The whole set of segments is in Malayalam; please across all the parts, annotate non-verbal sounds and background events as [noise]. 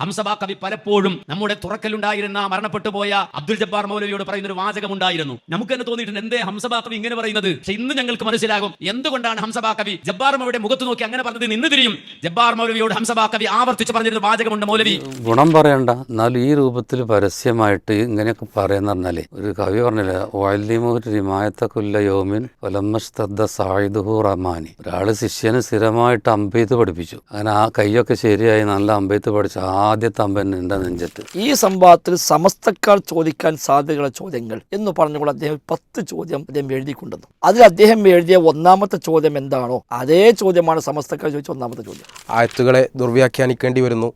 ഹംസബ കവി പലപ്പോഴും നമ്മുടെ തുറക്കലുണ്ടായിരുന്ന മരണപ്പെട്ടു പോയ അബ്ദുൽ ജബ്ബാർ മൗലവിയോട് പറയുന്ന ഒരു വാചകം ഉണ്ടായിരുന്നു നമുക്ക് തന്നെ തോന്നിയിട്ടുണ്ട് എന്തേ ഹംസബ കവി ഇങ്ങനെ പറയുന്നത്? പക്ഷെ ഇന്ന് ഞങ്ങൾക്ക് മനസ്സിലാകും എന്തുകൊണ്ടാണ് ഹംസബ കവി ജബ്ബാർ മൗലയുടെ മുഖത്ത് നോക്കി അങ്ങനെ പറഞ്ഞത് നിന്ന് തിരിയും. ജബ്ബാർ മൗലവിയോട് ഹംസബ കവി ആവർത്തിച്ച് പറഞ്ഞൊരു വാചകമുണ്ട് മൗലവി. ഗുണം പറയണ്ട. എന്നാലും ഈ രൂപത്തിൽ പരസ്യമായിട്ട് ഇങ്ങനെയൊക്കെ പറയാന്ന് പറഞ്ഞാലേ ഒരു കവി പറഞ്ഞില്ലേ ഒരാൾ ശിഷ്യന് സ്ഥിരമായിട്ട് അമ്പെയ്ത്ത് പഠിപ്പിച്ചു. അങ്ങനെ ആ കൈയൊക്കെ ശരിയായി നല്ല അമ്പെയ്ത്ത് പഠിച്ച ആദ്യത്തെ അമ്പൻ എന്റെ നെഞ്ചത്ത്. ഈ സംഭവത്തിൽ സമസ്തക്കാർ ചോദിക്കാൻ സാധ്യതയുള്ള ചോദ്യങ്ങൾ എന്ന് പറഞ്ഞുകൊണ്ട് അദ്ദേഹം പത്ത് ചോദ്യം അദ്ദേഹം എഴുതിക്കൊണ്ടുവന്നു. അതിൽ അദ്ദേഹം എഴുതിയ ഒന്നാമത്തെ ചോദ്യം എന്താണോ അതേ ചോദ്യമാണ് സമസ്തക്കാർ ചോദിച്ച ഒന്നാമത്തെ ചോദ്യം. ആയത്തുകളെ ദുർവ്യാഖ്യാനിക്കേണ്ടി വരുന്നു.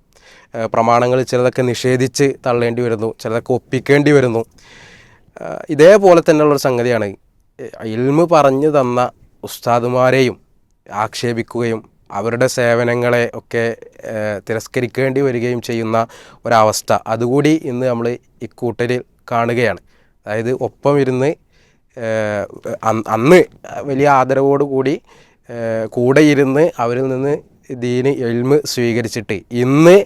പ്രമാണങ്ങൾ ചിലതൊക്കെ നിഷേധിച്ച് തള്ളേണ്ടി വരുന്നു ചിലതൊക്കെ ഒപ്പിക്കേണ്ടി വരുന്നു. ഇതേപോലെ തന്നെയുള്ളൊരു സംഗതിയാണ് ഇൽമ് പറഞ്ഞു തന്ന ഉസ്താദുമാരെയും ആക്ഷേപിക്കുകയും അവരുടെ സേവനങ്ങളെ ഒക്കെ തിരസ്കരിക്കേണ്ടി വരികയും ചെയ്യുന്ന ഒരവസ്ഥ. അതുകൂടി ഇന്ന് നമ്മൾ ഇക്കൂട്ടരിൽ കാണുകയാണ്. അതായത് ഒപ്പം ഇരുന്ന് അന്ന് വലിയ ആദരവോടുകൂടി കൂടി കൂടെ ഇരുന്ന് അവരിൽ നിന്ന് ദീന് എൽമ് സ്വീകരിച്ചിട്ട് ഇന്ന്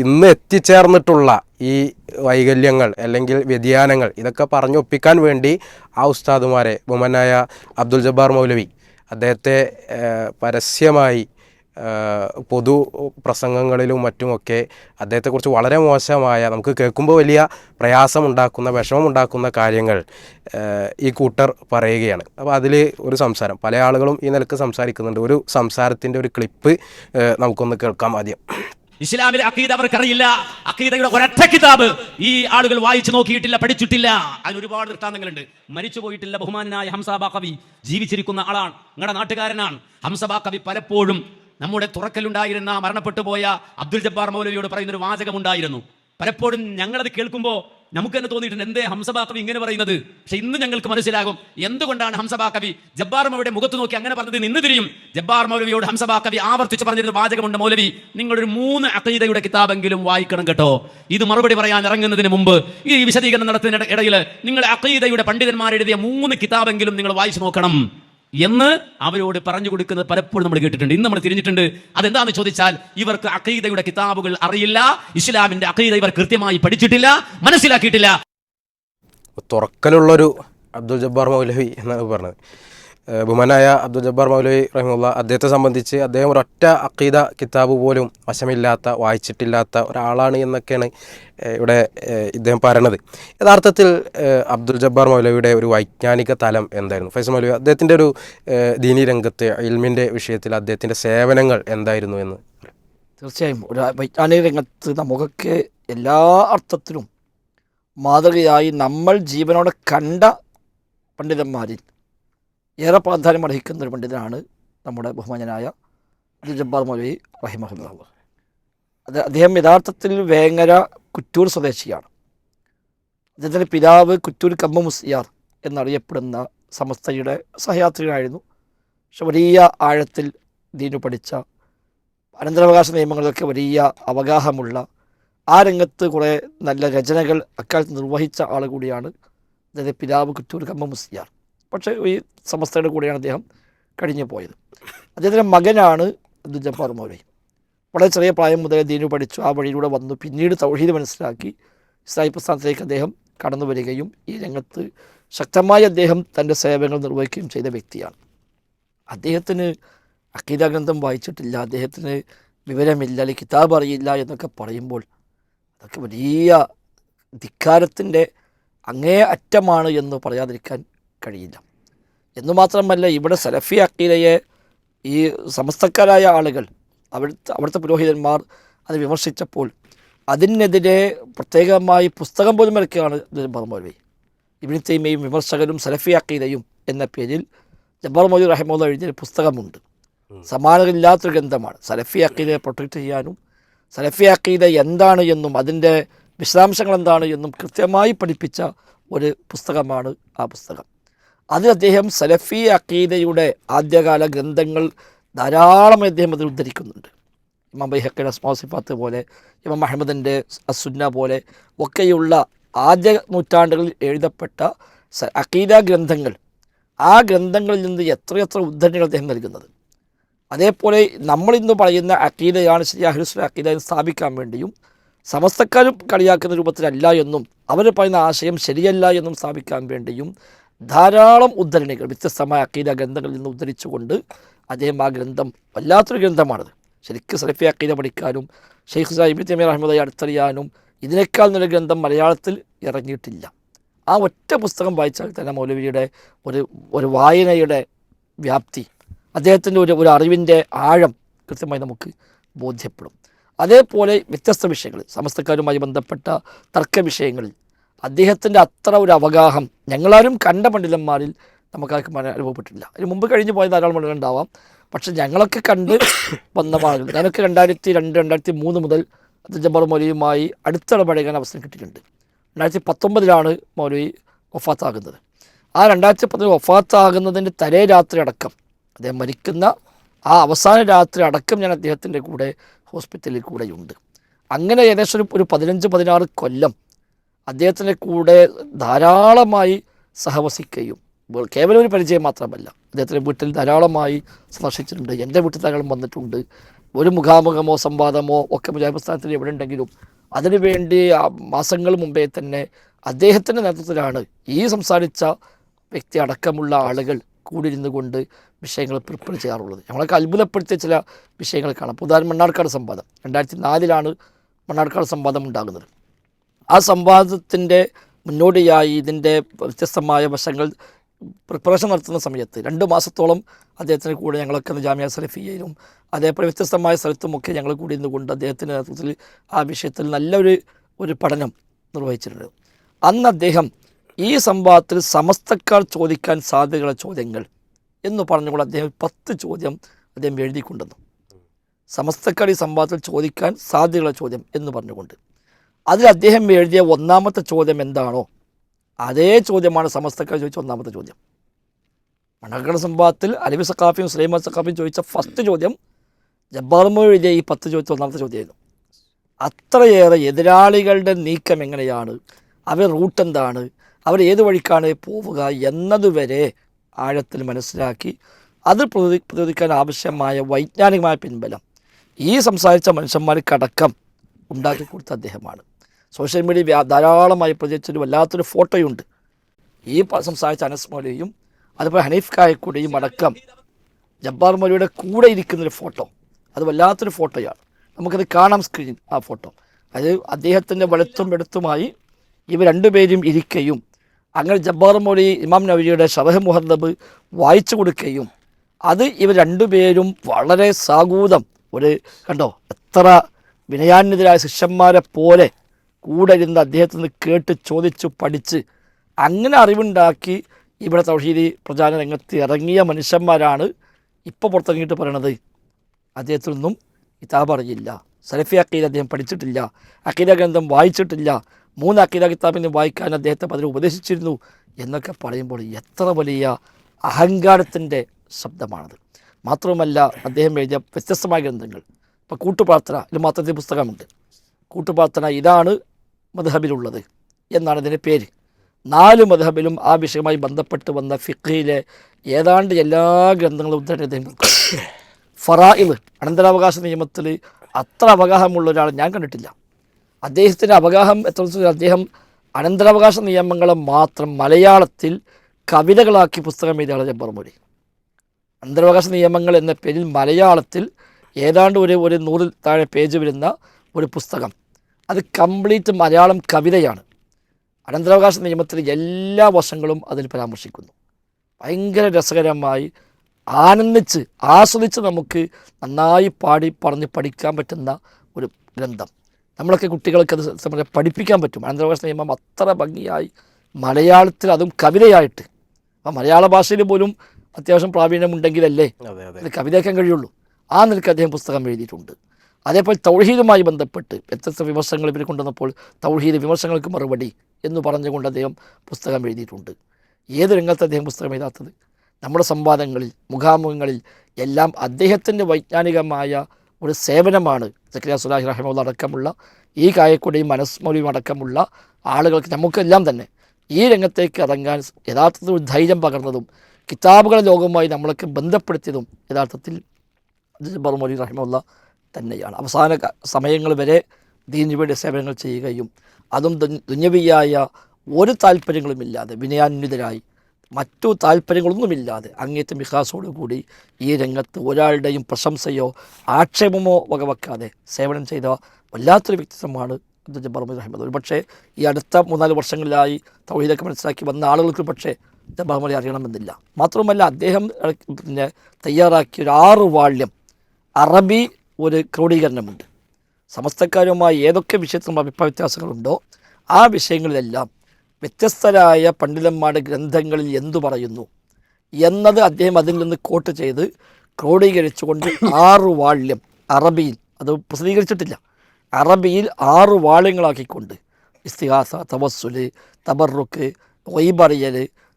ഇന്ന് എത്തിച്ചേർന്നിട്ടുള്ള ഈ വൈകല്യങ്ങൾ അല്ലെങ്കിൽ വ്യതിയാനങ്ങൾ ഇതൊക്കെ പറഞ്ഞൊപ്പിക്കാൻ വേണ്ടി ആ ഉസ്താദുമാരെ ബഹുമാനായ അബ്ദുൽ ജബ്ബാർ മൗലവി അദ്ദേഹത്തെ പരസ്യമായി പൊതു പ്രസംഗങ്ങളിലും മറ്റുമൊക്കെ അദ്ദേഹത്തെക്കുറിച്ച് വളരെ മോശമായ നമുക്ക് കേൾക്കുമ്പോൾ വലിയ പ്രയാസമുണ്ടാക്കുന്ന വിഷമമുണ്ടാക്കുന്ന കാര്യങ്ങൾ ഈ കൂട്ടർ പറയുകയാണ്. അപ്പോൾ അതിൽ ഒരു സംസാരം. പല ആളുകളും ഈ നിലയ്ക്ക് സംസാരിക്കുന്നുണ്ട്. ഒരു സംസാരത്തിന്റെ ഒരു ക്ലിപ്പ് നമുക്കൊന്ന് കേൾക്കാം ആദ്യം. ഇസ്ലാമിലെ അക്കീദ അവർക്കറിയില്ല. അക്കീദയുടെ ഒരൊറ്റ കിതാബ് ഈ ആളുകൾ വായിച്ചു നോക്കിയിട്ടില്ല പഠിച്ചിട്ടില്ല. അതിന് ഒരുപാട് ദൃഷ്ടാന്തങ്ങളുണ്ട്. മരിച്ചു പോയിട്ടില്ല ബഹുമാനായ ഹംസാബ കവി. ജീവിച്ചിരിക്കുന്ന ആളാണ്. നിങ്ങളുടെ നാട്ടുകാരനാണ്. ഹംസബ കവി പലപ്പോഴും നമ്മുടെ തുറക്കലുണ്ടായിരുന്ന മരണപ്പെട്ടു പോയ അബ്ദുൽ ജബ്ബാർ മൗലവിയോട് പറയുന്ന ഒരു വാചകമുണ്ടായിരുന്നു. പലപ്പോഴും ഞങ്ങളത് കേൾക്കുമ്പോൾ നമുക്ക് തന്നെ തോന്നിയിട്ടുണ്ട് എന്തേ ഹംസബ കവി ഇങ്ങനെ പറയുന്നത്? പക്ഷെ ഇന്ന് ഞങ്ങൾക്ക് മനസ്സിലാകും എന്തുകൊണ്ടാണ് ഹംസബ കവി ജബ്ബാർ മൗലയുടെ മുഖത്ത് നോക്കി അങ്ങനെ പറഞ്ഞത് നിന്ന് തിരിയും? ജബ്ബാർ മൗലവിയോട് ഹംസബ കവി ആവർത്തിച്ച് പറഞ്ഞിരുന്ന വാചകമുണ്ട് മൗലവി നിങ്ങളൊരു മൂന്ന് അക്കീതയുടെ കിതാബെങ്കിലും വായിക്കണം കേട്ടോ. ഇത് മറുപടി പറയാൻ ഇറങ്ങുന്നതിന് മുമ്പ് ഈ വിശദീകരണം നടത്തുന്ന ഇടയിൽ നിങ്ങൾ അക്കീതയുടെ പണ്ഡിതന്മാരെഴുതിയ മൂന്ന് കിതാബെങ്കിലും നിങ്ങൾ വായിച്ചു നോക്കണം. എന്ന് അവരോട് പറഞ്ഞു കൊടുക്കുന്നത് പലപ്പോഴും നമ്മൾ കേട്ടിട്ടുണ്ട്. ഇന്ന് നമ്മൾ തിരിഞ്ഞിട്ടുണ്ട്. അതെന്താന്ന് ചോദിച്ചാൽ ഇവർക്ക് അഖീദയുടെ കിതാബുകൾ അറിയില്ല. ഇസ്ലാമിന്റെ അഖീദ ഇവർ കൃത്യമായി പഠിച്ചിട്ടില്ല. മനസ്സിലാക്കിയിട്ടില്ല. തുറക്കലുള്ളൊരു അബ്ദുൽ ജബ്ബാർ മൗലവി എന്നാണ് പറഞ്ഞത്. ബഹുമാനായ അബ്ദുൽ ജബ്ബാർ മൗലവി റഹിമുള്ള അദ്ദേഹത്തെ സംബന്ധിച്ച് അദ്ദേഹം ഒരൊറ്റ അക്കീദ കിതാബ് പോലും വശമില്ലാത്ത വായിച്ചിട്ടില്ലാത്ത ഒരാളാണ് എന്നൊക്കെയാണ് ഇവിടെ ഇദ്ദേഹം പറയണത്. യഥാർത്ഥത്തിൽ അബ്ദുൽ ജബ്ബാർ മൗലവിയുടെ ഒരു വൈജ്ഞാനിക തലം എന്തായിരുന്നു? ഫൈസൽ മൗലവി അദ്ദേഹത്തിന്റെ ഒരു ദീനി രംഗത്തെ ഇൽമിന്റെ വിഷയത്തിൽ അദ്ദേഹത്തിന്റെ സേവനങ്ങൾ എന്തായിരുന്നു എന്ന്? തീർച്ചയായും. ഒരു വൈജ്ഞാനിക രംഗത്ത് നമുക്കൊക്കെ എല്ലാ അർത്ഥത്തിലും മാതൃകയായി നമ്മൾ ജീവനോടെ കണ്ട പണ്ഡിതന്മാരിൽ ഏറെ പ്രാധാന്യം അർഹിക്കുന്ന ഒരു പണ്ഡിതനാണ് നമ്മുടെ ബഹുമാനായ ജബ്ബാർ മൗലവി അഹമ്മദ് അത് അദ്ദേഹം യഥാർത്ഥത്തിൽ വേങ്ങര കുറ്റൂർ സ്വദേശിയാണ്. അദ്ദേഹത്തിന്റെ പിതാവ് കുറ്റൂർ കമ്മ മുസിയാർ എന്നറിയപ്പെടുന്ന സമസ്തയുടെ സഹയാത്രികനായിരുന്നു. പക്ഷെ വലിയ ആഴത്തിൽ ദീനു പഠിച്ച അനന്തരാവകാശ നിയമങ്ങളിലൊക്കെ വലിയ അവഗാഹമുള്ള ആ രംഗത്ത് കുറേ നല്ല രചനകൾ അക്കാലത്ത് നിർവഹിച്ച ആൾ കൂടിയാണ് അതായത് പിതാവ് കുറ്റൂർ കമ്മ മുസ്ലിയാർ. പക്ഷേ ഈ സമസ്തയുടെ കൂടെയാണ് അദ്ദേഹം കഴിഞ്ഞു പോയത്. അദ്ദേഹത്തിന്റെ മകനാണ് അബ്ദുൽ ജബ്ബാർ മൗലവി. വളരെ ചെറിയ പ്രായം മുതൽ ദീനു പഠിച്ചു. ആ വഴിയിലൂടെ വന്നു. പിന്നീട് തൗഹീദ് മനസ്സിലാക്കി ഇസ്ലായി പ്രസ്ഥാനത്തിലേക്ക് അദ്ദേഹം കടന്നു വരികയും ഈ രംഗത്ത് ശക്തമായി അദ്ദേഹം തന്റെ സേവനങ്ങൾ നിർവഹിക്കുകയും ചെയ്ത വ്യക്തിയാണ്. അദ്ദേഹത്തിന് അക്കീത ഗ്രന്ഥം വായിച്ചിട്ടില്ല. അദ്ദേഹത്തിന് വിവരമില്ല. അല്ലെങ്കിൽ കിതാബ് അറിയില്ല എന്നൊക്കെ പറയുമ്പോൾ അതൊക്കെ വലിയ ധിക്കാരത്തിന്റെ അങ്ങേ അറ്റമാണ് എന്ന് പറയാതിരിക്കാൻ കഴിയില്ല. എന്നു മാത്രമല്ല ഇവിടെ സലഫി അക്കീലയെ ഈ സമസ്തക്കാരായ ആളുകൾ അവിടുത്തെ അവിടുത്തെ പുരോഹിതന്മാർ അത് വിമർശിച്ചപ്പോൾ അതിനെതിരെ പ്രത്യേകമായി പുസ്തകം പോലും ഇറക്കുകയാണ് ജബ്ബാർ മൗലവി. ഇബിൻ തൈമയും വിമർശകരും സലഫി അക്കീലയും എന്ന പേരിൽ ജബ്ബാർ മൗലി റഹ്മോദ് എഴുതിയ പുസ്തകമുണ്ട്. സമാനമില്ലാത്തൊരു ഗ്രന്ഥമാണ്. സലഫി അക്കീലയെ പ്രൊട്ടക്റ്റ് ചെയ്യാനും സലഫി അക്കീല എന്താണ് എന്നും അതിന്റെ വിശദാംശങ്ങൾ എന്താണ് എന്നും കൃത്യമായി പഠിപ്പിച്ച ഒരു പുസ്തകമാണ് ആ പുസ്തകം. അതിൽ അദ്ദേഹം സലഫി അക്കീദയുടെ ആദ്യകാല ഗ്രന്ഥങ്ങൾ ധാരാളം അദ്ദേഹം അതിൽ ഉദ്ധരിക്കുന്നുണ്ട്. ഇമാം ബൈഹക്കയുടെ അസ്മാസിഫാത്ത് പോലെ ഇമാം അഹമ്മദിന്റെ അസുന്ന പോലെ ഒക്കെയുള്ള ആദ്യ നൂറ്റാണ്ടുകളിൽ എഴുതപ്പെട്ട അക്കീദ ഗ്രന്ഥങ്ങൾ ആ ഗ്രന്ഥങ്ങളിൽ നിന്ന് എത്രയെത്ര ഉദ്ധരണികൾ അദ്ദേഹം നൽകുന്നത്. അതേപോലെ നമ്മളിന്ന് പറയുന്ന അക്കീദയാണ് ശരി അഹ്ലുസ്ല അക്കീദ എന്ന് സ്ഥാപിക്കാൻ വേണ്ടിയും സമസ്തക്കാരും കളിയാക്കുന്ന രൂപത്തിലല്ല എന്നും അവർ പറയുന്ന ആശയം ശരിയല്ല എന്നും സ്ഥാപിക്കാൻ വേണ്ടിയും ധാരാളം ഉദ്ധരണികൾ വ്യത്യസ്തമായ അക്കീദ ഗ്രന്ഥങ്ങളിൽ നിന്ന് ഉദ്ധരിച്ചുകൊണ്ട് അദ്ദേഹം ആ ഗ്രന്ഥം വല്ലാത്തൊരു ഗ്രന്ഥമാണത്. ശരിക്കും സലഫി അക്കീദ പഠിക്കാനും ഷെയ്ഖ് സാഹിബ് തമീർ അഹമ്മദ് അടുത്തറിയാനും ഇതിനേക്കാൾ നല്ല ഗ്രന്ഥം മലയാളത്തിൽ ഇറങ്ങിയിട്ടില്ല. ആ ഒറ്റ പുസ്തകം വായിച്ചാൽ തന്നെ മൗലവിയുടെ ഒരു ഒരു വായനയുടെ വ്യാപ്തി അദ്ദേഹത്തിന്റെ ഒരു ഒരു അറിവിന്റെ ആഴം കൃത്യമായി നമുക്ക് ബോധ്യപ്പെടും. അതേപോലെ വ്യത്യസ്ത വിഷയങ്ങൾ സമസ്തക്കാരുമായി ബന്ധപ്പെട്ട തർക്ക വിഷയങ്ങളിൽ അദ്ദേഹത്തിന്റെ അത്ര ഒരു അവഗാഹം ഞങ്ങളാരും കണ്ട പണ്ഡിതന്മാരിൽ നമുക്കാർക്കും മന- അനുഭവപ്പെട്ടില്ല അതിന് മുമ്പ് കഴിഞ്ഞ് പോയ ധാരാളം പണ്ഡിതരുണ്ടാവാം പക്ഷെ ഞങ്ങളൊക്കെ കണ്ട് വന്ന ആളുകൾ ഞാനൊക്കെ രണ്ടായിരത്തി രണ്ട് രണ്ടായിരത്തി മൂന്ന് മുതൽ ജബ്ബർ മൗലവിയുമായി അടുത്തിടപഴകാൻ അവസരം കിട്ടിയിട്ടുണ്ട്. രണ്ടായിരത്തി പത്തൊമ്പതിലാണ് മൗലവി വഫാത്താകുന്നത്. ആ രണ്ടായിരത്തി പത്തൊമ്പത് വഫാത്താകുന്നതിന്റെ തലേ രാത്രി അടക്കം അദ്ദേഹം മരിക്കുന്ന ആ അവസാന രാത്രി അടക്കം ഞാൻ അദ്ദേഹത്തിന്റെ കൂടെ ഹോസ്പിറ്റലിൽ കൂടെയുണ്ട്. അങ്ങനെ ഏകദേശം ഒരു പതിനഞ്ച് പതിനാറ് കൊല്ലം അദ്ദേഹത്തിന്റെ കൂടെ ധാരാളമായി സഹവസിക്കുകയും കേവലം ഒരു പരിചയം മാത്രമല്ല അദ്ദേഹത്തിന്റെ വീട്ടിൽ ധാരാളമായി സന്ദർശിച്ചിട്ടുണ്ട്. എന്റെ വീട്ടിൽ ധാരാളം വന്നിട്ടുണ്ട്. ഒരു മുഖാമുഖമോ സംവാദമോ ഒക്കെ മുജാബിസ്ഥാനത്തിൽ എവിടെ ഉണ്ടെങ്കിലും അതിനുവേണ്ടി മാസങ്ങൾ മുമ്പേ തന്നെ അദ്ദേഹത്തിന്റെ നേതൃത്വത്തിലാണ് ഈ സംസാരിച്ച വ്യക്തി അടക്കമുള്ള ആളുകൾ കൂടിയിരുന്നു കൊണ്ട് വിഷയങ്ങൾ പ്രിപ്പയർ ചെയ്യാറുള്ളത്. ഞങ്ങളൊക്കെ അത്ഭുതപ്പെടുത്തിയ ചില വിഷയങ്ങൾ കാണാം. ഉദാഹരണം മണ്ണാർക്കാട് സംവാദം. രണ്ടായിരത്തി നാലിലാണ് മണ്ണാർക്കാട് സംവാദം ഉണ്ടാകുന്നത്. ആ സംവാദത്തിന്റെ മുന്നോടിയായി ഇതിന്റെ വ്യത്യസ്തമായ വശങ്ങൾ പ്രിപ്പറേഷൻ നടത്തുന്ന സമയത്ത് രണ്ട് മാസത്തോളം അദ്ദേഹത്തിന് കൂടെ ഞങ്ങളൊക്കെ ജാമ്യ സലഫിയയിലും അതേപോലെ വ്യത്യസ്തമായ സ്ഥലത്തുമൊക്കെ ഞങ്ങൾ കൂടി നിന്നുകൊണ്ട് അദ്ദേഹത്തിന്റെ നേതൃത്വത്തിൽ ആ വിഷയത്തിൽ നല്ലൊരു ഒരു പഠനം നിർവഹിച്ചിട്ടുണ്ട്. അന്ന് അദ്ദേഹം ഈ സംഭവത്തിൽ സമസ്തക്കാർ ചോദിക്കാൻ സാധ്യതയുള്ള ചോദ്യങ്ങൾ എന്ന് പറഞ്ഞുകൊണ്ട് അദ്ദേഹം പത്ത് ചോദ്യം അദ്ദേഹം എഴുതിക്കൊണ്ടുവന്നു. സമസ്തക്കാർ ഈ സംഭവത്തിൽ ചോദിക്കാൻ സാധ്യതയുള്ള ചോദ്യം എന്ന് പറഞ്ഞുകൊണ്ട് അതിൽ അദ്ദേഹം എഴുതിയ ഒന്നാമത്തെ ചോദ്യം എന്താണോ അതേ ചോദ്യമാണ് സമസ്തക്കാർ ചോദിച്ച ഒന്നാമത്തെ ചോദ്യം. മണക്കട സംഭവത്തിൽ അലവി സക്കാഫിയും സുലൈമാൻ സക്കാഫിയും ചോദിച്ച ഫസ്റ്റ് ചോദ്യം ജബ്ബാർമോ എഴുതിയ ഈ പത്ത് ചോദിച്ച ഒന്നാമത്തെ ചോദ്യമായിരുന്നു. അത്രയേറെ എതിരാളികളുടെ നീക്കം എങ്ങനെയാണ്? അവർ റൂട്ട് എന്താണ്? അവർ ഏത് വഴിക്കാണ് പോവുക എന്നതുവരെ ആഴത്തിൽ മനസ്സിലാക്കി അത് പ്രതി പ്രതിരോധിക്കാൻ ആവശ്യമായ വൈജ്ഞാനികമായ പിൻബലം ഈ സംസാരിച്ച മനുഷ്യന്മാർക്കടക്കം ഉണ്ടാക്കി കൊടുത്ത അദ്ദേഹമാണ്. സോഷ്യൽ മീഡിയ ധാരാളമായി പ്രചരിച്ചൊരു വല്ലാത്തൊരു ഫോട്ടോയുണ്ട്. ഈ സംസാരിച്ച അനസ് മൗലവിയും അതുപോലെ ഹനീഫ് കായക്കൂടെയും അടക്കം ജബ്ബാർ മൗലവിയുടെ കൂടെ ഇരിക്കുന്നൊരു ഫോട്ടോ. അത് വല്ലാത്തൊരു ഫോട്ടോയാണ്. നമുക്കത് കാണാം സ്ക്രീനിൽ ആ ഫോട്ടോ. അത് അദ്ദേഹത്തിന്റെ വെളുത്തും വെളുത്തുമായി ഇവ രണ്ടുപേരും ഇരിക്കുകയും അങ്ങനെ ജബ്ബാർ മൗലി ഇമാം നബിയുടെ ഷറഹ് മുഹദബ് വായിച്ചു കൊടുക്കുകയും അത് ഇവർ രണ്ടുപേരും വളരെ സാഗൂതം. ഒരു കണ്ടോ? എത്ര വിനയാന്യതരായ ശിഷ്യന്മാരെ പോലെ കൂടെ ഇരുന്ന് അദ്ദേഹത്തിൽ നിന്ന് കേട്ട് ചോദിച്ചു പഠിച്ച് അങ്ങനെ അറിവുണ്ടാക്കി ഇവിടെ തൗഹീദി പ്രചാരണ രംഗത്ത് ഇറങ്ങിയ മനുഷ്യന്മാരാണ് ഇപ്പോൾ പുറത്തിറങ്ങിയിട്ട് പറയണത്. അദ്ദേഹത്തിൽ നിന്നും കിതാബ് അറിയില്ല. സലഫി അക്കീദ അദ്ദേഹം പഠിച്ചിട്ടില്ല. അക്കീദ ഗ്രന്ഥം വായിച്ചിട്ടില്ല. മൂന്ന് അക്കീദ കിതാബിനെ വായിക്കാൻ അദ്ദേഹത്തെ പലരും ഉപദേശിച്ചിരുന്നു എന്നൊക്കെ പറയുമ്പോൾ എത്ര വലിയ അഹങ്കാരത്തിന്റെ ശബ്ദമാണത്. മാത്രവുമല്ല അദ്ദേഹം എഴുതിയ വ്യത്യസ്തമായ ഗ്രന്ഥങ്ങൾ. ഇപ്പോൾ കൂട്ടുപ്രാർത്ഥന ഇതിൽ മാത്രത്തിൽ പുസ്തകമുണ്ട്. കൂട്ടുപ്രാർത്ഥന ഇതാണ് മധബിലുള്ളത് എന്നാണ് ഇതിന്റെ പേര്. നാല് മധബിലും ആ വിഷയവുമായി ബന്ധപ്പെട്ട് വന്ന ഫിഖയിലെ ഏതാണ്ട് എല്ലാ ഗ്രന്ഥങ്ങളും ഉദ്ധരണി അദ്ദേഹം കൊടുക്കും. അനന്തരാവകാശ നിയമത്തിൽ അത്ര അവഗാഹമുള്ള ഒരാൾ ഞാൻ കണ്ടിട്ടില്ല. അദ്ദേഹത്തിന്റെ അവഗാഹം എത്ര അദ്ദേഹം അനന്തരാവകാശ നിയമങ്ങളെ മാത്രം മലയാളത്തിൽ കവിതകളാക്കി പുസ്തകം എഴുതിയാണ് ആളാണ് ജബ്ബർ മൊഴി അനന്തരാവകാശ നിയമങ്ങൾ എന്ന പേരിൽ മലയാളത്തിൽ ഏതാണ്ട് ഒരു ഒരു നൂറിൽ താഴെ പേജ് വരുന്ന ഒരു പുസ്തകം. അത് കംപ്ലീറ്റ് മലയാളം കവിതയാണ്. അനന്തരാവകാശ നിയമത്തിലെ എല്ലാ വശങ്ങളും അതിൽ പരാമർശിക്കുന്നു. ഭയങ്കര രസകരമായി ആനന്ദിച്ച് ആസ്വദിച്ച് നമുക്ക് നന്നായി പാടി പറഞ്ഞ് പഠിക്കാൻ പറ്റുന്ന ഒരു ഗ്രന്ഥം. നമ്മളൊക്കെ കുട്ടികൾക്ക് അത് പഠിപ്പിക്കാൻ പറ്റും. അനന്തരാവകാശ നിയമം അത്ര ഭംഗിയായി മലയാളത്തിൽ അതും കവിതയായിട്ട്. അപ്പം മലയാള ഭാഷയിൽ പോലും അത്യാവശ്യം പ്രാവീണ്യമുണ്ടെങ്കിലല്ലേ കവിതയാക്കാൻ കഴിയുള്ളൂ. ആ നിലയ്ക്ക് അദ്ദേഹം പുസ്തകം എഴുതിയിട്ടുണ്ട്. അതേപോലെ തൗഹീദുമായി ബന്ധപ്പെട്ട് വ്യത്യസ്ത വിമർശനങ്ങൾ ഇവർ കൊണ്ടുവന്നപ്പോൾ തൗഹീദ് വിമർശനങ്ങൾക്ക് മറുപടി എന്ന് പറഞ്ഞുകൊണ്ട് അദ്ദേഹം പുസ്തകം എഴുതിയിട്ടുണ്ട്. ഏത് രംഗത്ത് അദ്ദേഹം പുസ്തകം എഴുതാത്തത്? നമ്മുടെ സംവാദങ്ങളിൽ മുഖാമുഖങ്ങളിൽ എല്ലാം അദ്ദേഹത്തിന്റെ വൈജ്ഞാനികമായ ഒരു സേവനമാണ് സക്രിയ സുലാഹി റഹമുള്ള അടക്കമുള്ള ഈ കായക്കൂടെയും മനസ്മൗലിയും അടക്കമുള്ള ആളുകൾക്ക് നമുക്കെല്ലാം തന്നെ ഈ രംഗത്തേക്ക് ഇറങ്ങാൻ യഥാർത്ഥത്തിൽ ഒരു ധൈര്യം പകർന്നതും കിതാബുകളെ ലോകവുമായി നമ്മളൊക്കെ ബന്ധപ്പെടുത്തിയതും യഥാർത്ഥത്തിൽ ജബ്ബാർ മൊലി റഹിമുള്ള തന്നെയാണ്. അവസാന സമയങ്ങൾ വരെ ദീനു വേണ്ടി സേവനങ്ങൾ ചെയ്യുകയും അതും ദുഞ്ഞവിയായ ഒരു താല്പര്യങ്ങളുമില്ലാതെ വിനയാന്വിതരായി. മറ്റു താല്പര്യങ്ങളൊന്നുമില്ലാതെ അങ്ങേറ്റ വികാസോടു കൂടി ഈ രംഗത്ത് ഒരാളുടെയും പ്രശംസയോ ആക്ഷേപമോ വകവെക്കാതെ സേവനം ചെയ്ത വല്ലാത്തൊരു വ്യക്തിത്വമാണ് അബ്ദുൽ ജബ്ബാർ മുഹമ്മദ് അഹമ്മദ്. ഒരു പക്ഷേ ഈ അടുത്ത മൂന്നാൽ വർഷങ്ങളിലായി തൗഹീദൊക്കെ മനസ്സിലാക്കി വന്ന ആളുകൾക്ക് പക്ഷേ ജബ്ബാർ മൊഴി അറിയണമെന്നില്ല. മാത്രമല്ല അദ്ദേഹം പിന്നെ തയ്യാറാക്കിയ ഒരു ആറ് വാള്യം അറബി ഒരു ക്രോഡീകരണമുണ്ട്. സമസ്തക്കാരുമായി ഏതൊക്കെ വിഷയത്തിലും അഭിപ്രായ വ്യത്യാസങ്ങളുണ്ടോ ആ വിഷയങ്ങളിലെല്ലാം വ്യത്യസ്തരായ പണ്ഡിതന്മാരുടെ ഗ്രന്ഥങ്ങളിൽ എന്തു പറയുന്നു എന്നത് അദ്ദേഹം അതിൽ നിന്ന് കോട്ട് ചെയ്ത് ക്രോഡീകരിച്ചുകൊണ്ട് ആറ് വാള്യം അറബിയിൽ അത് പ്രസിദ്ധീകരിച്ചിട്ടില്ല അറബിയിൽ ആറ് വാള്യങ്ങളാക്കിക്കൊണ്ട് ഇസ്തിഹാസ തവസ്സുൽ തബറുക്ക് ഒയ്ബറിയൽ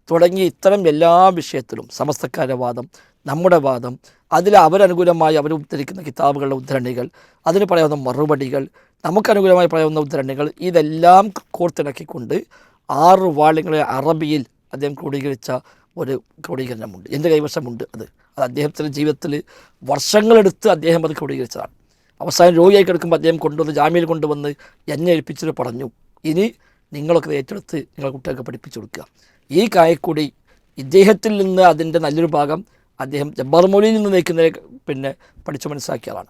തുടങ്ങിയ ഇത്തരം എല്ലാ വിഷയത്തിലും സമസ്തക്കാരുടെ വാദം നമ്മുടെ വാദം അതിൽ അവരനുകൂലമായി അവർ ഉദ്ധരിക്കുന്ന കിതാബുകളുടെ ഉദ്ധരണികൾ അതിന് പറയാവുന്ന മറുപടികൾ നമുക്കനുകൂലമായി പറയാവുന്ന ഉദ്ധരണികൾ ഇതെല്ലാം കോർത്തിണക്കിക്കൊണ്ട് ആറ് വാള്യങ്ങളെ അറബിയിൽ അദ്ദേഹം ക്രോഡീകരിച്ച ഒരു ക്രോഡീകരണമുണ്ട്. എന്റെ കൈവശമുണ്ട് അത്. അത് അദ്ദേഹത്തിന്റെ ജീവിതത്തിൽ വർഷങ്ങളെടുത്ത് അദ്ദേഹം അത് ക്രോഡീകരിച്ചതാണ്. അവസാനം രോഗിയായി കിടക്കുമ്പോൾ അദ്ദേഹം കൊണ്ടുവന്ന് ജാമ്യയിൽ കൊണ്ടുവന്ന് എന്നെ ഏൽപ്പിച്ചിട്ട് പറഞ്ഞു ഇനി നിങ്ങളൊക്കെ ഏറ്റെടുത്ത് നിങ്ങളെ കുട്ടികൾക്ക് പഠിപ്പിച്ചു കൊടുക്കുക. ഈ കായക്കൂടി ഇദ്ദേഹത്തിൽ നിന്ന് അതിന്റെ നല്ലൊരു ഭാഗം അദ്ദേഹം ജബ്ബാർ മൗലിയിൽ നിന്ന് നയിക്കുന്നതിനെ പിന്നെ പഠിച്ചു മനസ്സിലാക്കിയതാണ്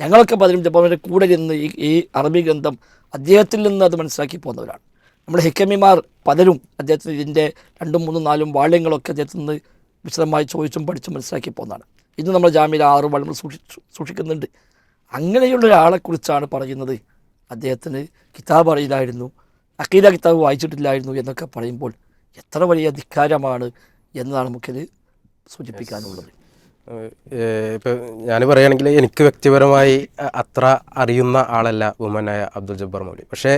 ഞങ്ങളൊക്കെ പലരും ജബ്ബാറിന്റെ കൂടെ ഇരുന്ന് ഈ ഈ അറബി ഗ്രന്ഥം അദ്ദേഹത്തിൽ നിന്ന് അത് മനസ്സിലാക്കി പോകുന്നവരാണ്. നമ്മുടെ ഹിക്കമിമാർ പലരും അദ്ദേഹത്തിന് ഇതിന്റെ രണ്ടും മൂന്നും നാലും വാള്യങ്ങളൊക്കെ അദ്ദേഹത്തിൽ നിന്ന് വിശദമായി ചോദിച്ചും പഠിച്ചും മനസ്സിലാക്കി പോകുന്നതാണ്. ഇന്ന് നമ്മൾ ജാമ്യയിൽ ആറ് വാള്യങ്ങൾ സൂക്ഷി സൂക്ഷിക്കുന്നുണ്ട്. അങ്ങനെയുള്ള ഒരാളെക്കുറിച്ചാണ് പറയുന്നത് അദ്ദേഹത്തിന് കിതാബ് അറിയില്ലായിരുന്നു അക്കീല കിതാബ് വായിച്ചിട്ടില്ലായിരുന്നു എന്നൊക്കെ പറയുമ്പോൾ എത്ര വലിയ ധിക്കാരമാണ് എന്നതാണ് നമുക്കിത് സൂചിപ്പിക്കാനുള്ളത് ഇപ്പോൾ ഞാൻ പറയുകയാണെങ്കിൽ എനിക്ക് വ്യക്തിപരമായി അത്ര അറിയുന്ന ആളല്ല ഉമ്മനായ അബ്ദുൽ ജബ്ബാർ മൗലി. പക്ഷേ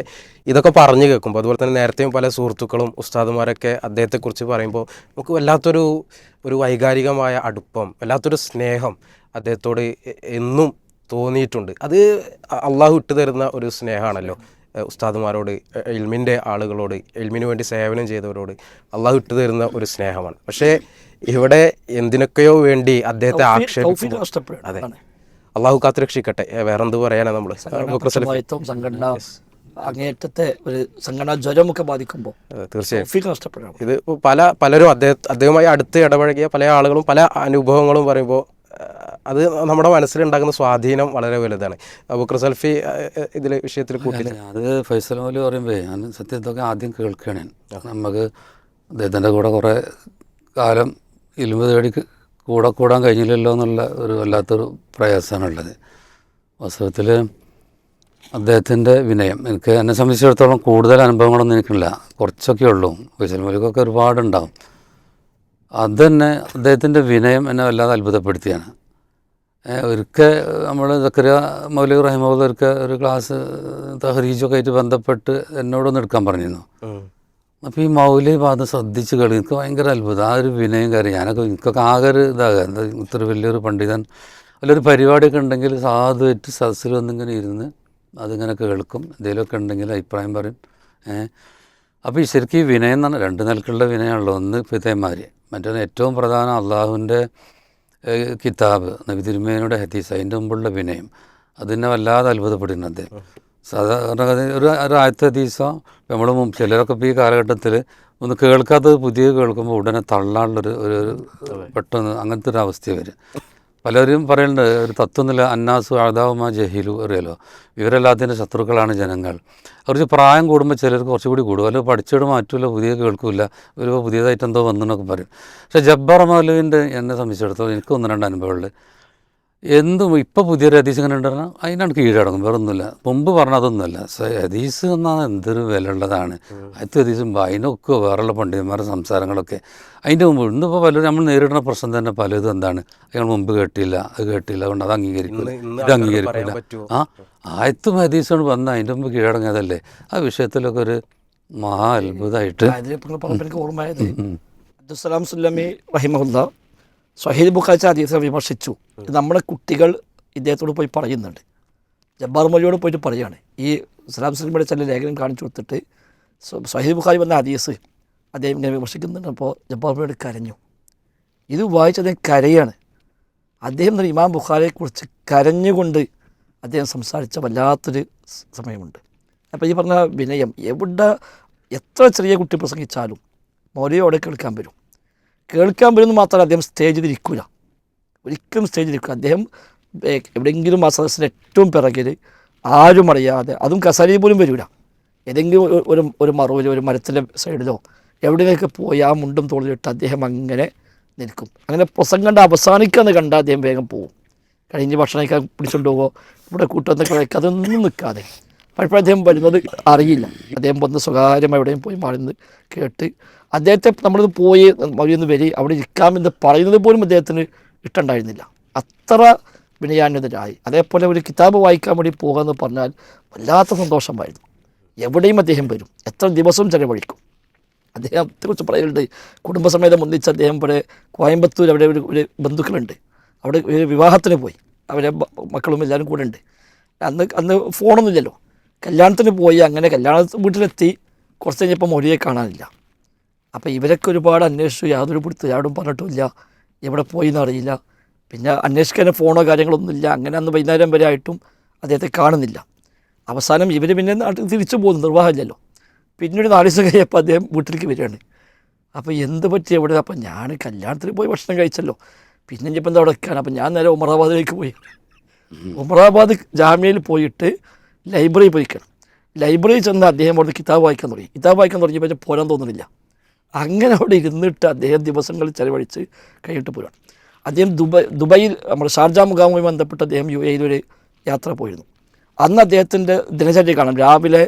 ഇതൊക്കെ പറഞ്ഞു കേൾക്കുമ്പോൾ അതുപോലെ തന്നെ നേരത്തെയും പല സുഹൃത്തുക്കളും ഉസ്താദുമാരൊക്കെ അദ്ദേഹത്തെക്കുറിച്ച് പറയുമ്പോൾ നമുക്ക് വല്ലാത്തൊരു ഒരു വൈകാരികമായ അടുപ്പം വല്ലാത്തൊരു സ്നേഹം അദ്ദേഹത്തോട് എന്നും തോന്നിയിട്ടുണ്ട്. അത് അള്ളാഹു ഇട്ട് തരുന്ന ഒരു സ്നേഹമാണല്ലോ. ഉസ്താദുമാരോട് എൽമിന്റെ ആളുകളോട് എൽമിന് വേണ്ടി സേവനം ചെയ്തവരോട് അള്ളാഹു ഇട്ടു തരുന്ന ഒരു സ്നേഹമാണ്. പക്ഷേ ഇവിടെ എന്തിനൊക്കെയോ വേണ്ടി അദ്ദേഹത്തെ ആക്ഷേപിച്ചു അതെ. അള്ളാഹു കാത്തുരക്ഷിക്കട്ടെ. വേറെ വേറെന്ത് പറയാനാ നമ്മൾ സംഘടനാ അങ്ങേറ്റത്തെ ഒരു സംഘടനാ ജ്വരമൊക്കെ ബാധിക്കുമ്പോൾ തീർച്ചയായും. ഇത് പല പലരും അദ്ദേഹം അദ്ദേഹവുമായി അടുത്ത് ഇടപഴകിയ പല ആളുകളും പല അനുഭവങ്ങളും പറയുമ്പോൾ അത് നമ്മുടെ മനസ്സിലുണ്ടാകുന്ന സ്വാധീനം വളരെ വലുതാണ്. ബുക്കർ സൽഫി ഇതിൽ വിഷയത്തിൽ കൂട്ടി അത് ഫൈസൽ മൗലി പറയുമ്പോൾ ഞാൻ സത്യത്തൊക്കെ ആദ്യം കേൾക്കുകയാണ് ഞാൻ. നമുക്ക് അദ്ദേഹത്തിന്റെ കൂടെ കുറേ കാലം ഇലുമ്പ് തേടി കൂടെ കൂടാൻ കഴിഞ്ഞില്ലല്ലോ എന്നുള്ള ഒരു വല്ലാത്തൊരു പ്രയാസമാണുള്ളത്. വാസ്തവത്തിൽ അദ്ദേഹത്തിന്റെ വിനയം എനിക്ക് എന്നെ സംബന്ധിച്ചിടത്തോളം കൂടുതൽ അനുഭവങ്ങളൊന്നും എനിക്കില്ല. കുറച്ചൊക്കെ ഉള്ളൂ. ഫൈസൽ മൗലിക്കൊക്കെ ഒരുപാടുണ്ടാവും. അത് തന്നെ അദ്ദേഹത്തിന്റെ വിനയം എന്നെ വല്ലാതെ അത്ഭുതപ്പെടുത്തിയാണ്. ഒരിക്കൽ നമ്മൾ സക്കറിയ മൗലി റഹിമുള്ള ഒരിക്കൽ ഒരു ക്ലാസ് തഹരീജൊക്കെ ആയിട്ട് ബന്ധപ്പെട്ട് എന്നോടൊന്ന് എടുക്കാൻ പറഞ്ഞിരുന്നു. അപ്പോൾ ഈ മൗലി ഭാഗം ശ്രദ്ധിച്ച് കളി എനിക്ക് ഭയങ്കര അത്ഭുതം ആ ഒരു വിനയം കാര്യം. ഞാനൊക്കെ എനിക്കൊക്കെ ആകെ ഒരു ഇതാകുക എന്താ ഇത്ര വലിയൊരു പണ്ഡിതൻ അതിലൊരു പരിപാടിയൊക്കെ ഉണ്ടെങ്കിൽ സാധുവായിട്ട് സദസ്സിൽ വന്നിങ്ങനെ ഇരുന്ന് അതിങ്ങനെ കേൾക്കും എന്തെങ്കിലുമൊക്കെ ഉണ്ടെങ്കിൽ അഭിപ്രായം പറയും ഏഹ് അപ്പോൾ ഈ ശരിക്കും ഈ വിനയം എന്ന് പറഞ്ഞാൽ രണ്ട് നിലക്കുള്ള വിനയമുള്ളൂ ഒന്ന് പിതേമാര് മറ്റൊന്ന് ഏറ്റവും പ്രധാനം അള്ളാഹുവിന്റെ കിതാബ് നബി തിരുമേനയുടെ ഹദീസ് അതിന്റെ മുമ്പുള്ള വിനയം അതിനെ വല്ലാതെ അത്ഭുതപ്പെടുന്നു അദ്ദേഹം. സാധാരണ ഒരു ഒരു ആദ്യത്തെ ഹദീസോ നമ്മൾ ചിലരൊക്കെ ഇപ്പോൾ ഈ കാലഘട്ടത്തിൽ ഒന്ന് കേൾക്കാത്തത് പുതിയ കേൾക്കുമ്പോൾ ഉടനെ തള്ളാനുള്ളൊരു ഒരു ഒരു പെട്ടെന്ന് അങ്ങനത്തെ ഒരു അവസ്ഥ വരും. പലരും പറയുന്നുണ്ട് ഒരു തത്വനില അന്നാസു ആദാവുമ ജഹീലു അറിയാലോ. ഇവരെല്ലാത്തിന്റെ ശത്രുക്കളാണ് ജനങ്ങൾ. കുറച്ച് പ്രായം കൂടുമ്പോൾ ചിലർക്ക് കുറച്ചുകൂടി കൂടും അല്ലെങ്കിൽ പഠിച്ചിട്ട് മാറ്റില്ല പുതിയ കേൾക്കില്ല. ഒരു പുതിയതായിട്ട് എന്തോ വന്നെന്നൊക്കെ പറയും. പക്ഷേ ജബ്ബർ മലുവിന്റെ എന്നെ സംബന്ധിച്ചിടത്തോളം എനിക്ക് ഒന്ന് രണ്ട് അനുഭവമുള്ളത് എന്തും ഇപ്പോൾ പുതിയൊരു ഹദീസ് ഇങ്ങനെ ഉണ്ടായിരുന്നു അതിനാണ് കീഴടങ്ങും. വേറെ ഒന്നുമില്ല മുമ്പ് പറഞ്ഞ അതൊന്നുമല്ല. ഹദീസ് എന്നാൽ എന്തൊരു വില ഉള്ളതാണ്. അത് ഹദീസും അതിനൊക്കെ വേറെയുള്ള പണ്ഡിതന്മാരുടെ സംസാരങ്ങളൊക്കെ. അതിന്റെ മുമ്പ് ഇന്നിപ്പോൾ പലരും നമ്മൾ നേരിടുന്ന പ്രശ്നം തന്നെ പലതും എന്താണ്? അയാൾ മുമ്പ് കേട്ടില്ല അത് കേട്ടില്ല അതുകൊണ്ട് അത് അംഗീകരിക്കില്ല ഇത് അംഗീകരിക്കില്ല ആ ആയത്തും ഹദീസാണ് വന്ന അതിന്റെ മുമ്പ് കീഴടങ്ങിയതല്ലേ. ആ വിഷയത്തിലൊക്കെ ഒരു മഹാ അത്ഭുതമായിട്ട് അതിൽ അബ്ദുസലാം സുല്ലമി റഹിമുല്ല സഹീദ് ബുഖാച്ച ഹദീസിനെ വിമർശിച്ചു. നമ്മുടെ കുട്ടികൾ ഇദ്ദേഹത്തോട് പോയി പറയുന്നുണ്ട്. ജബ്ബാർ മൊഴിയോട് പോയിട്ട് പറയുകയാണ് ഈ ഇസ്ലാം സിനിമയുടെ ചില ലേഖനം കാണിച്ചു കൊടുത്തിട്ട് സഹീദ് ബുഖാരി വന്ന ഹദീസ് അദ്ദേഹം ഇങ്ങനെ വിമർശിക്കുന്നുണ്ട്. അപ്പോൾ ജബ്ബാർ മൊഴിയോട് കരഞ്ഞു. ഇത് വായിച്ച് അദ്ദേഹം കരയാണ്. അദ്ദേഹം ഇമാം ബുഖാരിയെക്കുറിച്ച് കരഞ്ഞുകൊണ്ട് അദ്ദേഹം സംസാരിച്ച വല്ലാത്തൊരു സമയമുണ്ട്. അപ്പോൾ ഈ പറഞ്ഞ വിനയം എവിടെ എത്ര ചെറിയ കുട്ടി പ്രസംഗിച്ചാലും മൊരയോടെ കേൾക്കാൻ വരും. കേൾക്കാൻ വരുമെന്ന് മാത്രമല്ല അദ്ദേഹം സ്റ്റേജിൽ ഇരിക്കില്ല ഒരിക്കലും സ്റ്റേജിൽ ഇരിക്കുക അദ്ദേഹം എവിടെയെങ്കിലും ആ സദസ്സിന്റെ ഏറ്റവും പിറകിൽ ആരും അറിയാതെ അതും കസാരി പോലും വരില്ല ഏതെങ്കിലും ഒരു- ഒരു മറവിലോ ഒരു മരത്തിന്റെ സൈഡിലോ എവിടെയൊക്കെ പോയി ആ മുണ്ടും തോളിലിട്ട് അദ്ദേഹം അങ്ങനെ നിൽക്കും. അങ്ങനെ പ്രസംഗം കണ്ട് അവസാനിക്കാന്ന് കണ്ട അദ്ദേഹം വേഗം പോകും കഴിഞ്ഞ് ഭക്ഷണം കഴിക്കാൻ പിടിച്ചുകൊണ്ട് പോകുമോ? ഇവിടെ കൂട്ടുന്നൊക്കെ കഴിക്കുക അതൊന്നും നിൽക്കാതെ. പലപ്പോഴും അദ്ദേഹം വരുന്നത് അറിയില്ല. അദ്ദേഹം വന്ന് സ്വകാര്യമായി എവിടെയും പോയി മറന്ന് കേട്ട് അദ്ദേഹത്തെ നമ്മളിത് പോയി മറിയൊന്ന് വരി അവിടെ ഇരിക്കാമെന്ന് പറയുന്നത് പോലും അദ്ദേഹത്തിന് ഇഷ്ടമുണ്ടായിരുന്നില്ല. അത്ര വിനയാന്യതരായി അതേപോലെ ഒരു കിതാബ് വായിക്കാൻ വേണ്ടി പോകുക പറഞ്ഞാൽ വല്ലാത്ത സന്തോഷമായിരുന്നു. എവിടെയും അദ്ദേഹം വരും. എത്ര ദിവസവും ചെലവഴിക്കും. അദ്ദേഹത്തെക്കുറിച്ച് പറയുന്നുണ്ട് കുടുംബസമേതം ഒന്നിച്ച് അദ്ദേഹം ഇവിടെ കോയമ്പത്തൂർ അവിടെ ഒരു ഒരു ബന്ധുക്കളുണ്ട്. അവിടെ ഒരു വിവാഹത്തിന് പോയി. അവരെ മക്കളും എല്ലാവരും കൂടെ ഉണ്ട്. അന്ന് അന്ന് ഫോണൊന്നുമില്ലല്ലോ. കല്യാണത്തിന് പോയി അങ്ങനെ കല്യാണ വീട്ടിലെത്തി. കുറച്ച് കഴിഞ്ഞപ്പോൾ മൊഴിയെ കാണാനില്ല. അപ്പോൾ ഇവരൊക്കെ ഒരുപാട് അന്വേഷിച്ചു. യാതൊരു പിടുത്തു യാതൊരു പറഞ്ഞിട്ടുമില്ല. എവിടെ പോയി എന്നറിയില്ല പിന്നെ അന്വേഷിക്കാൻ ഫോണോ കാര്യങ്ങളൊന്നുമില്ല അങ്ങനെ അന്ന് വൈകുന്നേരം വരെ ആയിട്ടും അദ്ദേഹത്തെ കാണുന്നില്ല. അവസാനം ഇവർ പിന്നെ നാട്ടിൽ തിരിച്ചു പോകുന്നു. നിർവാഹമില്ലല്ലോ. പിന്നീട് നാല് ദിവസം കഴിയപ്പോൾ അദ്ദേഹം വീട്ടിലേക്ക് വരികയാണ്. അപ്പോൾ എന്ത് പറ്റി എവിടെ അപ്പം ഞാൻ കല്യാണത്തിന് പോയി ഭക്ഷണം കഴിച്ചല്ലോ. പിന്നെ ഇനിയിപ്പം എന്താ അവിടെ വെക്കാൻ അപ്പം ഞാൻ നേരെ ഉമറാബാദിലേക്ക് പോയി. ഉമറാബാദ് ജാമ്യയിൽ പോയിട്ട് ലൈബ്രറിയിൽ പോയിക്കണം ലൈബ്രറിയിൽ ചെന്ന് അദ്ദേഹം അവിടെ കിതാബ് വായിക്കാൻ തുടങ്ങി. കിതാബ് വായിക്കാൻ തുടങ്ങിയപ്പോൾ പോരാൻ തോന്നുന്നില്ല. അങ്ങനെ അവിടെ ഇരുന്നിട്ട് അദ്ദേഹം ദിവസങ്ങൾ ചെലവഴിച്ച് കഴിഞ്ഞിട്ട് പോരാണ് അദ്ദേഹം ദുബായ് ദുബൈയിൽ നമ്മുടെ ഷാർജ മുഖാമുമായി ബന്ധപ്പെട്ട് അദ്ദേഹം യു എയിൽ ഒരു യാത്ര പോയിരുന്നു. അന്ന് അദ്ദേഹത്തിന്റെ ദിനചര്യ കാണാം. രാവിലെ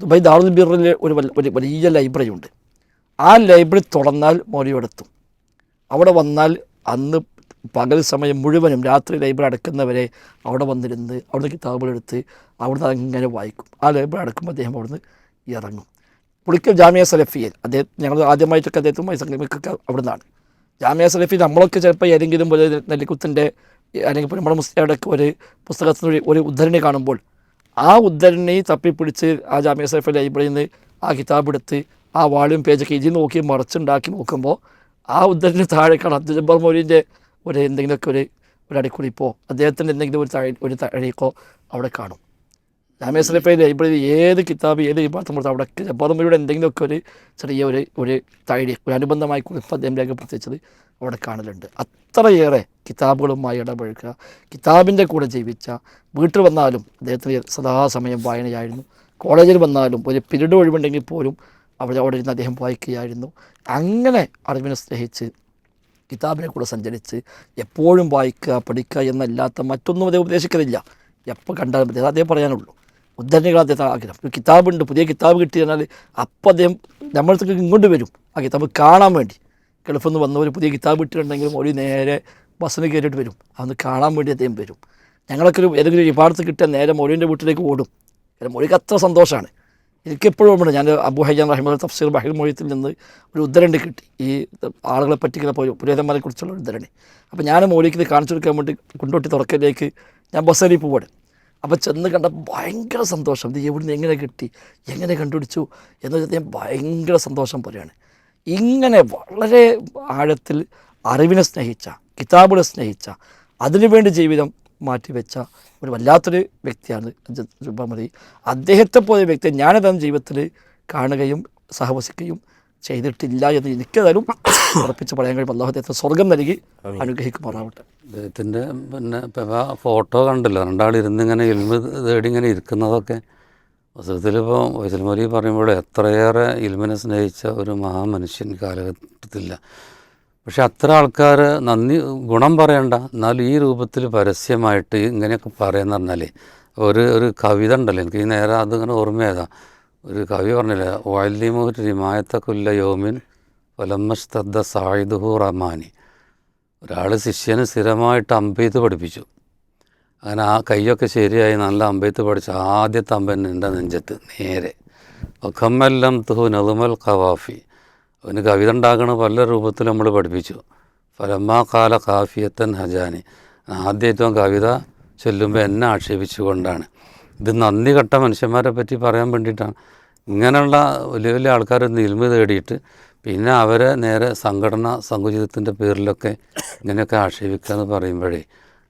ദുബായ് ദാറുൽ ബിറിൽ ഒരു വലിയ ലൈബ്രറി ഉണ്ട്. ആ ലൈബ്രറി തുറന്നാൽ മോരിയോടെത്തും അവിടെ വന്നാൽ അന്ന് പകൽ സമയം മുഴുവനും രാത്രി ലൈബ്രറി അടക്കുന്നവരെ അവിടെ വന്നിരുന്ന് അവിടുന്ന് കിതാബുകളെടുത്ത് അവിടുന്ന് അങ്ങനെ വായിക്കും. ആ ലൈബ്രറി അടക്കുമ്പോൾ അദ്ദേഹം അവിടുന്ന് ഇറങ്ങും. പുളിക്കൽ ജാമിയ സലഫിയൽ അദ്ദേഹം ഞങ്ങൾ ആദ്യമായിട്ടൊക്കെ അദ്ദേഹത്തുമായി സംഗമിക്കൊക്കെ അവിടെ നിന്നാണ് ജാമിയ സലഫി നമ്മളൊക്കെ ചിലപ്പോൾ ഏതെങ്കിലും ഒരു നെല്ലിക്കുത്തിന്റെ അല്ലെങ്കിൽ നമ്മുടെ മുസ്ലിയുടെ ഒരു പുസ്തകത്തിൽ ഒരു- ഉദ്ധരണി കാണുമ്പോൾ ആ ഉദ്ധരണി തപ്പിപ്പിടിച്ച് ആ ജാമിയ സലഫി ലൈബ്രറിയിൽ നിന്ന് ആ കിതാബ് എടുത്ത് ആ വാളും പേജൊക്കെ ഇതിൽ നോക്കി മറച്ചുണ്ടാക്കി നോക്കുമ്പോൾ ആ ഉദ്ധരണി താഴെ കാണാം അബ്ദുൽ ജബ്ബാർ മൗലിന്റെ ഒരു എന്തെങ്കിലുമൊക്കെ ഒരു ഒരു അടിക്കുറിപ്പോ അദ്ദേഹത്തിന്റെ എന്തെങ്കിലും ഒരു താഴെ ഒരു താഴേക്കോ അവിടെ കാണും. ജാമ്യ സലഫെ ലൈബ്രറി ഏത് കിതാബ് ഏത് വിഭാഗം കൊടുത്താൽ അവിടെ ജബ്ബാറുമ്മയുടെ എന്തെങ്കിലുമൊക്കെ ഒരു ചെറിയ ഒരു ഒരു തൈഡി ഒരു അനുബന്ധമായി കുറിപ്പ് അദ്ദേഹം രേഖപ്പെടുത്തിച്ചത് അവിടെ കാണലുണ്ട്. അത്രയേറെ കിതാബുകളുമായി ഇടപഴകുക കിതാബിന്റെ കൂടെ ജീവിച്ച വീട്ടിൽ വന്നാലും അദ്ദേഹത്തിന് സദാസമയം വായനയായിരുന്നു. കോളേജിൽ വന്നാലും ഒരു പിരീഡ് ഒഴിവുണ്ടെങ്കിൽ പോലും അവിടെ അവിടെ ഇരുന്ന് അദ്ദേഹം വായിക്കുകയായിരുന്നു. അങ്ങനെ അറിവിനെ സ്നേഹിച്ച് കിതാബിനെ കൂടെ സഞ്ചരിച്ച് എപ്പോഴും വായിക്കുക പഠിക്കുക എന്നല്ലാത്ത മറ്റൊന്നും അദ്ദേഹം ഉപദേശിക്കുന്നില്ല എപ്പോൾ കണ്ടാലും അദ്ദേഹം അദ്ദേഹം പറയാനുള്ളൂ. ഉദ്ധരണികൾ അദ്ദേഹത്തെ ആഗ്രഹം ഒരു കിതാബുണ്ട് പുതിയ കിതാബ് കിട്ടി എന്നാൽ അപ്പം അദ്ദേഹം നമ്മളടുത്തേക്ക് ഇങ്ങോട്ട് വരും. ആ കിതാബ് കാണാൻ വേണ്ടി. ഗൾഫിൽ നിന്ന് വന്ന ഒരു പുതിയ കിതാബ് കിട്ടിയിട്ടുണ്ടെങ്കിലും ഒരു നേരെ ബസ്സിന് കയറിയിട്ട് വരും. അതൊന്ന് കാണാൻ വേണ്ടി അദ്ദേഹം വരും. ഞങ്ങളൊക്കെ ഒരു ഏതെങ്കിലും ഒരു വിഭാഗത്ത് കിട്ടിയാൽ നേരെ മൊഴിന്റെ വീട്ടിലേക്ക് ഓടും. കാരണം മൊഴിക്ക് അത്ര സന്തോഷമാണ്. എനിക്കെപ്പോഴും ഉണ്ട് ഞാൻ അബു ഹൈജാൻ റഹിമ തഫ്സീർ ബഹിൽ മൊഴിയത്തിൽ നിന്ന് ഒരു ഉദ്ധരണി കിട്ടി. ഈ ആളുകളെ പറ്റിക്കുന്ന പുരോഹിതന്മാരെ കുറിച്ചുള്ള ഉദ്ധരണി. അപ്പോൾ ഞാൻ മൊഴിക്ക് ഇത് കാണിച്ചു കൊടുക്കാൻ വേണ്ടി കൊണ്ടോട്ടി തുറക്കലേക്ക് ഞാൻ ബസ്സേരി പോവാണ്. അപ്പോൾ ചെന്ന് കണ്ടപ്പോൾ ഭയങ്കര സന്തോഷം. ഇത് എവിടുന്ന് എങ്ങനെ കിട്ടി? എങ്ങനെ കണ്ടുപിടിച്ചു? എന്ന് വെച്ചാൽ ഞാൻ ഭയങ്കര സന്തോഷം പോലെയാണ്. ഇങ്ങനെ വളരെ ആഴത്തിൽ അറിവിനെ സ്നേഹിച്ച കിതാബുകളെ സ്നേഹിച്ച അതിനുവേണ്ടി ജീവിതം മാറ്റിവെച്ച ഒരു വല്ലാത്തൊരു വ്യക്തിയാണ് രൂപമതി അദ്ദേഹത്തെ പോലെ വ്യക്തിയെ ഞാനതാണ് ജീവിതത്തിൽ കാണുകയും സഹവസിക്കുകയും ചെയ്തിട്ടില്ല എന്ന് എനിക്കതായാലും [coughs] ഉറപ്പിച്ച് പറയാൻ കഴിയും അള്ളാഹു അദ്ദേഹത്തെ സ്വർഗം നൽകി അനുഗ്രഹിക്കുമാറാവട്ടെ. അദ്ദേഹത്തിന്റെ പിന്നെ ഫോട്ടോ കണ്ടല്ലോ. രണ്ടാളിരുന്ന് ഇങ്ങനെ ഇൽമ തേടി ഇങ്ങനെ ഇരിക്കുന്നതൊക്കെ വസ്തുത്തിലിപ്പോൾ വൈസൽമോലി പറയുമ്പോൾ എത്രയേറെ ഇൽമിനെ സ്നേഹിച്ച ഒരു മഹാമനുഷ്യൻ കാലഘട്ടത്തില്ല. പക്ഷെ അത്ര ആൾക്കാർ നന്ദി ഗുണം പറയണ്ട. എന്നാലും ഈ രൂപത്തിൽ പരസ്യമായിട്ട് ഇങ്ങനെയൊക്കെ പറയുന്ന പറഞ്ഞാൽ ഒരു ഒരു കവിത ഉണ്ടല്ലോ. എനിക്ക് ഈ നേരെ അതിങ്ങനെ ഓർമ്മയേതാ ഒരു കവി പറഞ്ഞില്ലേ വാല്യമു മായത്തക്കുല്ല യോമിൻ ഒലമ്മസ്തദ്ദ സായിദുഹു റഹ്മാനി. ഒരാൾ ശിഷ്യന് സ്ഥിരമായിട്ട് അമ്പെയ്ത്ത് പഠിപ്പിച്ചു. അങ്ങനെ ആ കൈയൊക്കെ ശരിയായി നല്ല അമ്പെയ്ത്ത് പഠിച്ച ആദ്യത്തെ അമ്പൻ എന്റെ നെഞ്ചത്ത് നേരെ. ഒഖമ്മല്ലം തുഹു നളുമൽ ഖവാഫി. അവന് കവിത ഉണ്ടാക്കണ പല രൂപത്തിൽ നമ്മൾ പഠിപ്പിച്ചു. ഫലമ്മാ കാല കാഫിയത്തൻ ഹജാനി. ആദ്യമായിട്ടും കവിത ചൊല്ലുമ്പോൾ എന്നെ ആക്ഷേപിച്ചുകൊണ്ടാണ്. ഇത് നന്ദി കെട്ട മനുഷ്യന്മാരെ പറ്റി പറയാൻ വേണ്ടിയിട്ടാണ്. ഇങ്ങനെയുള്ള വലിയ വലിയ ആൾക്കാർ നിൽമ തേടിയിട്ട് പിന്നെ അവരെ നേരെ സംഘടന സങ്കുചിതത്തിന്റെ പേരിലൊക്കെ ഇങ്ങനെയൊക്കെ ആക്ഷേപിക്കുക എന്ന് പറയുമ്പോഴേ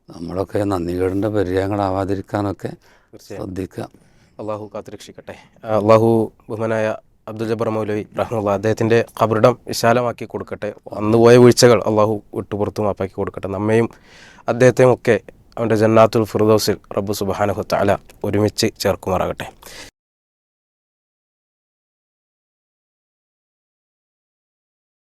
നമ്മളൊക്കെ നന്ദി നന്ദികേടിന്റെ പര്യായങ്ങളാവാതിരിക്കാനൊക്കെ ശ്രദ്ധിക്കുക. അള്ളാഹു കാത്തുരക്ഷിക്കട്ടെ അള്ളാഹു ബഹുമാനായ അബ്ദുൽ ജബ്ബർ മൗലവി റഹ്മുള്ള അദ്ദേഹത്തിന്റെ കബറിടം വിശാലമാക്കി കൊടുക്കട്ടെ. അന്ന് പോയ വീഴ്ചകൾ അള്ളാഹു വിട്ടുപുറത്തും മാപ്പാക്കി കൊടുക്കട്ടെ. നമ്മയും അദ്ദേഹത്തെയും ഒക്കെ അവന്റെ ജന്നാത്തുൽ ഫിർദൗസിൽ റബ്ബു സുബാനഹു തല ഒരുമിച്ച് ചേർക്കുമാറാകട്ടെ.